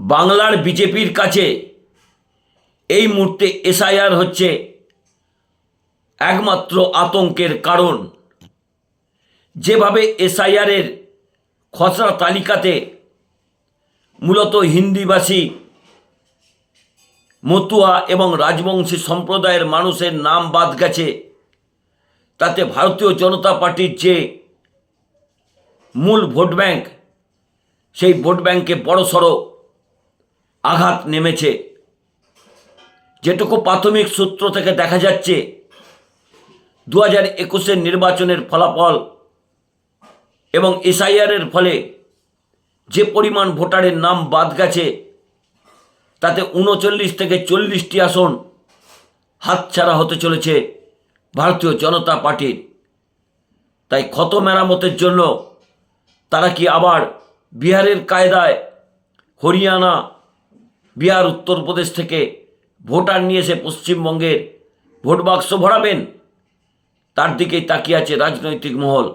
বাংলার বিজেপির কাছে এই মুহূর্তে এসআইআর হচ্ছে একমাত্র আতঙ্কের কারণ। যেভাবে এসআইআরের খসড়া তালিকাতে মূলত হিন্দিভাষী মতুয়া এবং রাজবংশী সম্প্রদায়ের মানুষের নাম বাদ গেছে, তাতে ভারতীয় জনতা পার্টির যে মূল ভোট ব্যাংক, সেই ভোট ব্যাংকে বড়সড় আঘাত নেমেছে। যেটুকু প্রাথমিক সূত্র থেকে দেখা যাচ্ছে দু হাজার একুশের নির্বাচনের ফলাফল এবং এসআইআরের ফলে যে পরিমাণ ভোটারের নাম বাদ গেছে, তাতে উনচল্লিশ থেকে চল্লিশটি আসন হাতছাড়া হতে চলেছে ভারতীয় জনতা পার্টির। তাই ক্ষত মেরামতের জন্য তারা কি আবার বিহারের কায়দায় হরিয়ানা বিহার উত্তরপ্রদেশ থেকে ভোটার নিয়ে এসে পশ্চিমবঙ্গের ভোট বাক্স ভরাবেন, তার দিকেই তাকিয়ে আছে রাজনৈতিক মহল।